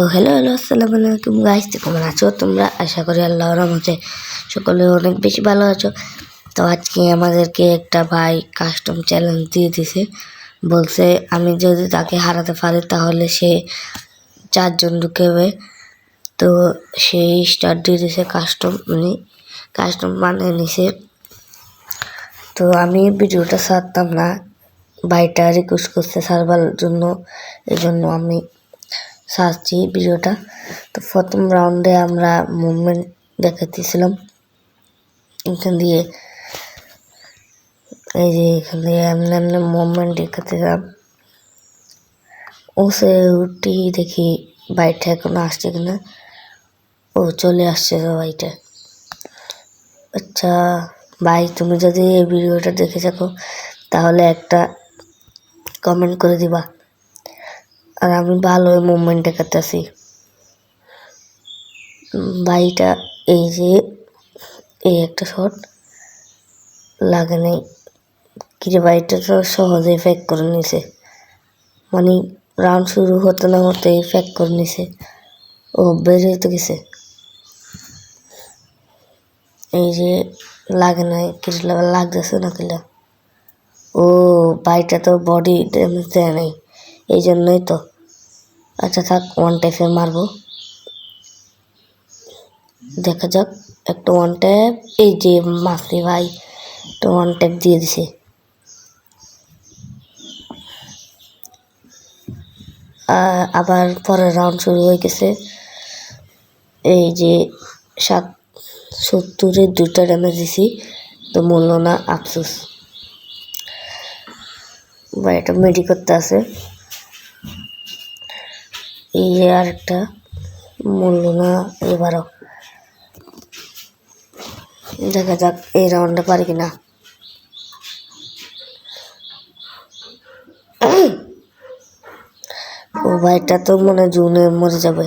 তো hello hello আসসালামু আলাইকুম গাইস কেমন আছো? তোমরা? আশা করি আল্লাহর রহমতে সকলে অনেক বেশি ভালো আছো। তো আজকে আমাদেরকে একটা ভাই কাস্টম চ্যালেঞ্জ দিয়ে দিছে। বলছে, আমি যদি তাকে হারাতে পারি, তাহলে সে চারজন ঢুকেবে তো সেই স্টার্ট দিয়ে দিছে কাস্টম মানে কাস্টম বানিয়ে নিছে। তো আমি ভিডিওটা ছাড়তাম না। ভাইটা রিকোয়েস্ট করছে সার্ভার জন্য এই জন্য আমি সারছি ভিডিওটা। তো প্রথম রাউন্ডে আমরা মুভমেন্ট দেখাতেছিলাম এখান দিয়ে এই যে এখান দিয়ে এমনি এমনি মুভমেন্ট দেখাতেছিলাম ও সে উঠি দেখি বাইকটা এখনও আসছে কিনা। ও চলে আসছে তো বাইটা আচ্ছা ভাই, তুমি যদি এই ভিডিওটা দেখে থাকো, তাহলে একটা কমেন্ট করে দিবা। আর আমি ভালো মুভমেন্ট দেখাতেছি বাড়িটা এই যে, এই একটা শট লাগে নাই। কিরে বাড়িটা তো সহজেই ফ্যাক করে নিছে। মানে রাউন্ড শুরু হতে না হতেই ফ্যাক করে নিছে। ও বের হইতে গেছে। এই যে, লাগে নাই, কিরে লাগতেছে না কিলা ও বাড়িটা তো বডি ড্যামেজ দেয় নাই। এই জন্যই তো। আচ্ছা থাক ওয়ান টাইপে মারবো। দেখা যাক, একটা ওয়ান ট্যাপ এই যে মাসি ভাই একটা ওয়ান ট্যাপ দিয়ে দিছে। আবার পরের রাউন্ড শুরু হয়ে গেছে। এই যে সাত, সত্তরের দুটা ড্যামেজ দিছি, তো মূল্য না, আফসোস। বা এটা মেডি করতে আছে। এই যে আরেকটা মূল্য না এবারও। দেখা যাক এই রাউন্ডে পারি কিনা। ও ভাইটা তো মনে জুনে মরে যাবে।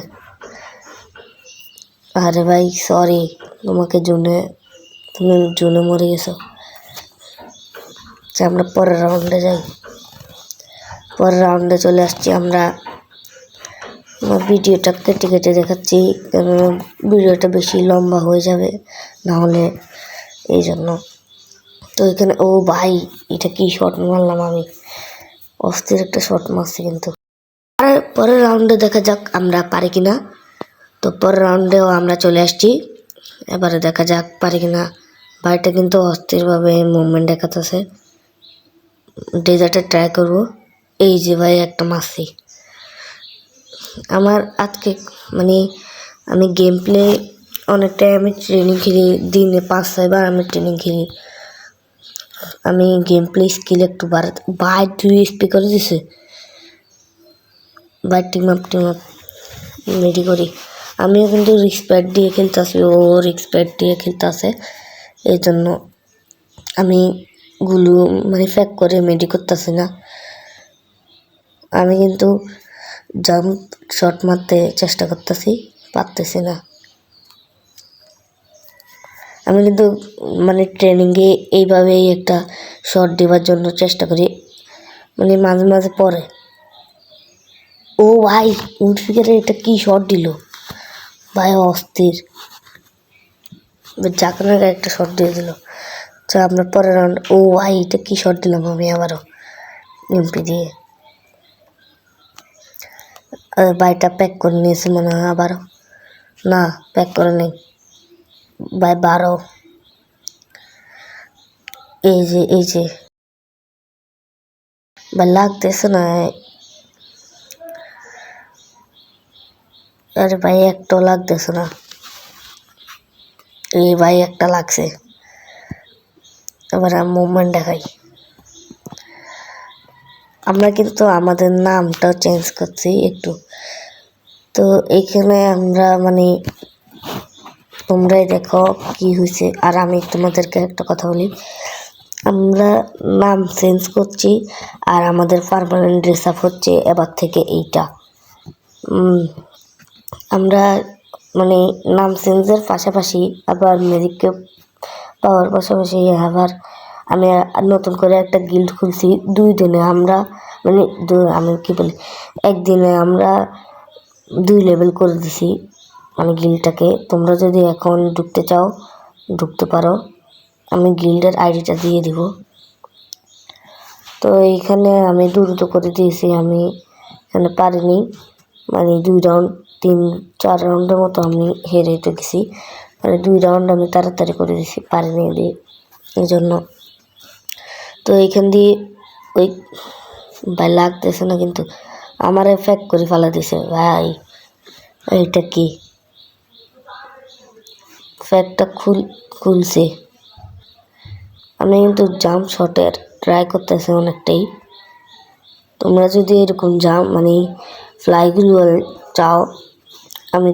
আরে ভাই সরি তোমাকে জুনে তুমি জুনে মরে গেছো। আচ্ছা, আমরা পরের রাউন্ডে যাই। পরের রাউন্ডে চলে আসছি আমরা। আমার ভিডিওটা কেটে কেটে দেখাচ্ছি ভিডিওটা বেশি লম্বা হয়ে যাবে, না হলে এই জন্য। তো এখানে, ও ভাই, এটা কি শট মারলাম আমি? অস্থির একটা শট মারছি কিন্তু। আর, পরের রাউন্ডে দেখা যাক আমরা পারি কিনা। তো পরের রাউন্ডেও আমরা চলে আসছি। এবারে দেখা যাক পারি কিনা। ভাইটা কিন্তু অস্থিরভাবে মুভমেন্ট দেখাতেছে। ডেজার্টে ট্রাই করব। এই যে ভাই, একটা মারছি। আমার আজকে মানে আমি গেম প্লে অনেকটাই আমি ট্রেনিং খেলি, দিনে পাঁচ ছয়বার আমি ট্রেনিং খেলি। আমি গেম প্লে স্কিল একটু বাড়াতে বাই দুই স্পিকার দিছে। By team up team up ready করি। আমিও কিন্তু রিক্সপ্যাড দিয়ে খেলতেছি, ও রিক্সপ্যাড দিয়ে খেলতেছে। এই জন্য আমি গুলো মানে ফ্যাক করে মেডি করতেছি না। আমি কিন্তু জাম্প শট মারতে চেষ্টা করতেছি, পারতেছি না। আমি কিন্তু মানে ট্রেনিংয়ে এইভাবেই একটা শট দেওয়ার জন্য চেষ্টা করি মানে মাঝে মাঝে পরে ও ভাই উডফিকারে এটা কি শট দিল? ভাই, অস্থির। জাকানার একটা শট দিয়ে দিল। আচ্ছা আপনার পরের রাউন্ড ও ভাই, এটা কি শট দিলাম আমি আবারও? এমপি দিয়ে। বাইটা প্যাক করে নিয়েছে মনে হয় আবারও না প্যাক করে নেই। বাই বারো। এই যে এই যে। বা লাগতেছে না। আরে ভাই, একটাও লাগতেছে না। এই ভাই, একটা লাগছে। এবার মুভমেন্ট দেখাই। আমরা কিন্তু আমাদের নামটাও চেঞ্জ করছি একটু। তো এইখানে আমরা মানে তোমরাই দেখো কি হয়েছে। আর আমি তোমাদেরকে একটা কথা বলি। আমরা নাম চেঞ্জ করছি আর আমাদের পারমানেন্ট ড্রেস আপ হচ্ছে এবার থেকে এইটা। আমরা মানে নাম চেঞ্জের পাশাপাশি আবার মেজিককে পাওয়ার পাশাপাশি আবার আমি নতুন করে একটা গিল্ড খুলছি। দুই দিনে আমরা মানে আমি কি বলি, একদিনে আমরা দুই লেভেল করে দিছি মানে গিল্ডটাকে তোমরা যদি এখন ঢুকতে চাও, ঢুকতে পারো। আমি গিল্ডের আইডিটা দিয়ে দিব। তো এইখানে আমি দ্রুত করে দিয়েছি, আমি এখানে পারিনি। মানে দুই রাউন্ড তিন, চার রাউন্ডের মতো আমি হেরে গেছি মানে দুই রাউন্ড আমি তাড়াতাড়ি করে দিয়েছি পারিনি দিয়ে এই জন্য তো এইখান দিয়ে ওই ভাই লাগতেছে না কিন্তু আমার এফেক্ট করে ফেলা দিছে ভাই। এইটা কি? ফ্যাকটা খুল, খুলছে। আমি কিন্তু জাম্প শটের ট্রাই করতেছি অনেকটাই। তোমরা যদি এরকম জাম্প মানে ফ্লাইগুলো চাও, আমি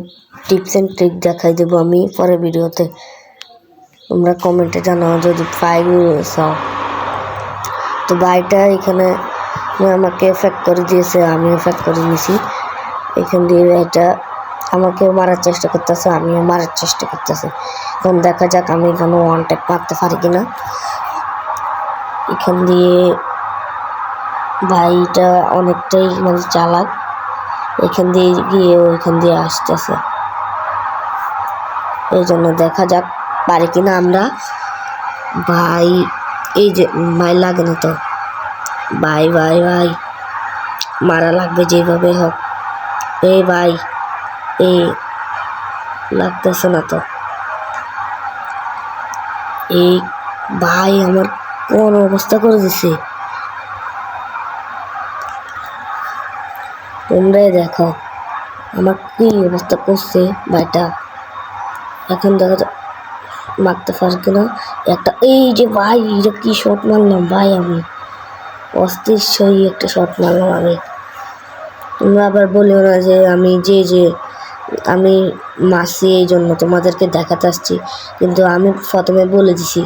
টিপস অ্যান্ড ট্রিক দেখাই দেবো আমি পরের ভিডিওতে। তোমরা কমেন্টে জানাও যদি ফ্লাইগুলো চাও। তো ভাইটা এখানে আমাকে এফেক্ট করে দিয়েছে আমি এফেক্ট করে নিয়েছি এখান দিয়ে এটা আমাকেও মারার চেষ্টা করতেছে, আমিও মারার চেষ্টা করতেছি। এখন দেখা যাক আমি এখানে ওয়ান মারতে পারি কিনা। এখান দিয়ে ভাইটা অনেকটাই মানে চালাক। এখান দিয়ে গিয়ে ওইখান দিয়ে আসতেছে। এই জন্য দেখা যাক পারি কিনা আমরা। ভাই এই যে ভাই লাগে না তো। ভাই ভাই ভাই মারা লাগবে যেভাবে হোক। এই ভাই এই লাগতেছে না তো। এই ভাই আমার কোন অবস্থা করে দিছে? তোমরাই দেখো। আমার কি অবস্থা করছে ভাইটা এখন দেখা মারতে না? একটা, এই যে ভাই, এটা কি শট মারলাম? ভাই, আমি অস্থির সই একটা শট মারলাম আমি। তোমরা আবার বলিও না যে আমি যে যে আমি মাসি এই জন্য তোমাদেরকে দেখাতে আসছি। কিন্তু আমি প্রথমে বলে দিছি,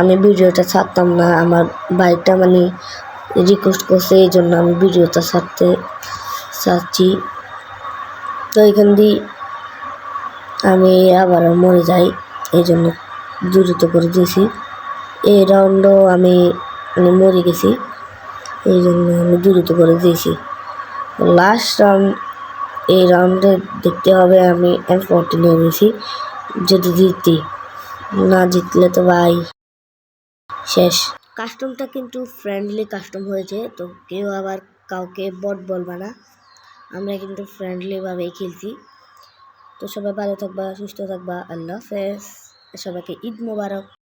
আমি ভিডিওটা ছাড়তাম না, আমার বাইকটা মানে রিকোয়েস্ট করছে এই জন্য আমি ভিডিওটা ছাড়তে চাচ্ছি। তো এখান দিয়ে আমি আবার মরে যাই, এই জন্য দ্রুত করে দিয়েছি। এই রাউন্ডও আমি মানে মরে গেছি, এই জন্য আমি দ্রুত করে দিয়েছি। লাস্ট রাউন্ড এই রাউন্ডে দেখতে হবে আমি এম ফোরটি নিয়ে গেছি যদি জিতি, না জিতলে তো ভাই, শেষ। কাস্টমটা কিন্তু ফ্রেন্ডলি কাস্টম হয়েছে, তো কেউ আবার কাউকে বট বলবে না। আমরা কিন্তু ফ্রেন্ডলিভাবেই খেলছি। তো সবাই ভালো থাকবা সুস্থ থাকবা আল্লাহ হাফেজ। সবাইকে ঈদ মোবারক।